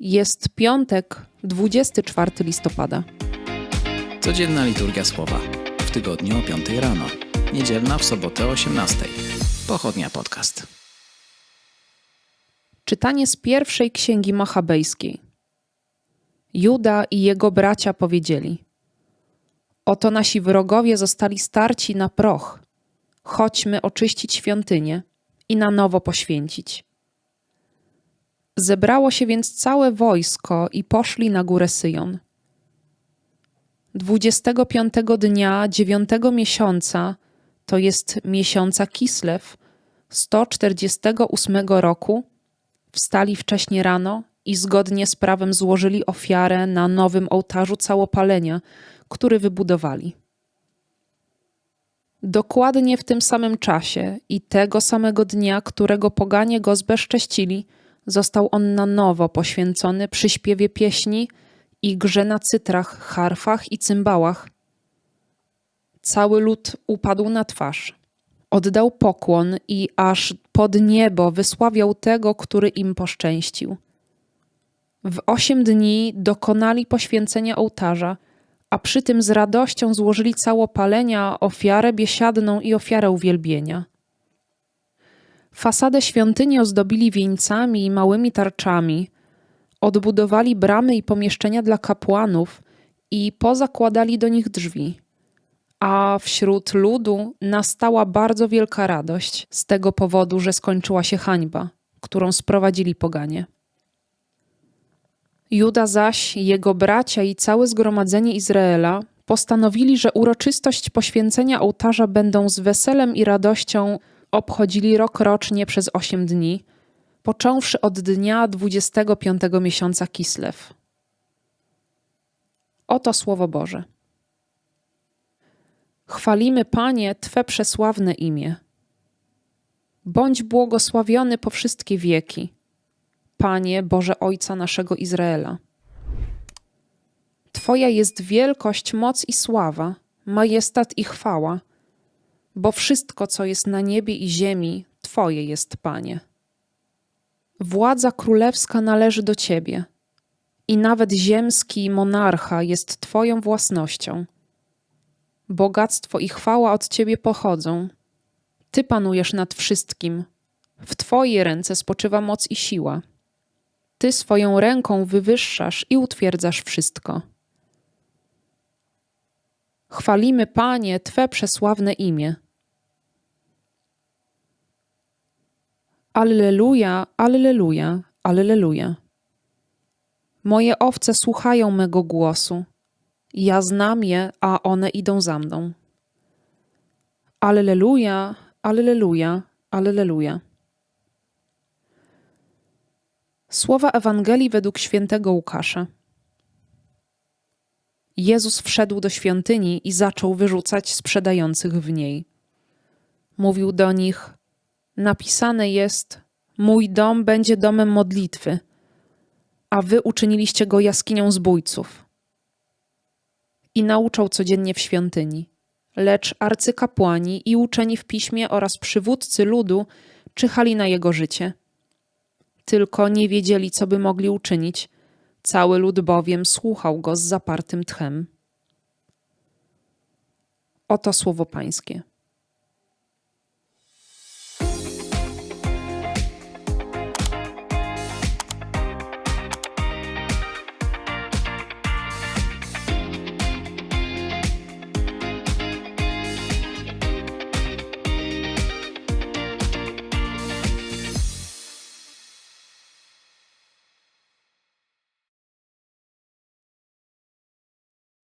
Jest piątek, 24 listopada. Codzienna liturgia słowa. W tygodniu o 5 rano. Niedzielna w sobotę o 18. Pochodnia podcast. Czytanie z pierwszej księgi machabejskiej. Juda i jego bracia powiedzieli: Oto nasi wrogowie zostali starci na proch. Chodźmy oczyścić świątynię i na nowo poświęcić. Zebrało się więc całe wojsko i poszli na górę Syjon. 25 dnia dziewiątego miesiąca, to jest miesiąca Kislew, 148 roku, wstali wcześnie rano i zgodnie z prawem złożyli ofiarę na nowym ołtarzu całopalenia, który wybudowali. Dokładnie w tym samym czasie i tego samego dnia, którego poganie go zbezcześcili, został on na nowo poświęcony przy śpiewie pieśni i grze na cytrach, harfach i cymbałach. Cały lud upadł na twarz. Oddał pokłon i aż pod niebo wysławiał tego, który im poszczęścił. W osiem dni dokonali poświęcenia ołtarza, a przy tym z radością złożyli całopalenia, ofiarę biesiadną i ofiarę uwielbienia. Fasadę świątyni ozdobili wieńcami i małymi tarczami, odbudowali bramy i pomieszczenia dla kapłanów i pozakładali do nich drzwi. A wśród ludu nastała bardzo wielka radość z tego powodu, że skończyła się hańba, którą sprowadzili poganie. Juda zaś, jego bracia i całe zgromadzenie Izraela postanowili, że uroczystość poświęcenia ołtarza będą z weselem i radością obchodzili rok rocznie przez osiem dni, począwszy od dnia 25 miesiąca Kislew. Oto słowo Boże. Chwalimy, Panie, Twe przesławne imię. Bądź błogosławiony po wszystkie wieki, Panie Boże Ojca naszego Izraela. Twoja jest wielkość, moc i sława, majestat i chwała, bo wszystko, co jest na niebie i ziemi, Twoje jest, Panie. Władza królewska należy do Ciebie i nawet ziemski monarcha jest Twoją własnością. Bogactwo i chwała od Ciebie pochodzą. Ty panujesz nad wszystkim. W Twojej ręce spoczywa moc i siła. Ty swoją ręką wywyższasz i utwierdzasz wszystko. Chwalimy, Panie, Twe przesławne imię. Alleluja, alleluja, alleluja. Moje owce słuchają mego głosu. Ja znam je, a one idą za mną. Alleluja, alleluja, alleluja. Słowa Ewangelii według świętego Łukasza. Jezus wszedł do świątyni i zaczął wyrzucać sprzedających w niej. Mówił do nich: Napisane jest: Mój dom będzie domem modlitwy, a wy uczyniliście go jaskinią zbójców. I nauczał codziennie w świątyni. Lecz arcykapłani i uczeni w piśmie oraz przywódcy ludu czyhali na jego życie. Tylko nie wiedzieli, co by mogli uczynić. Cały lud bowiem słuchał go z zapartym tchem. Oto słowo Pańskie.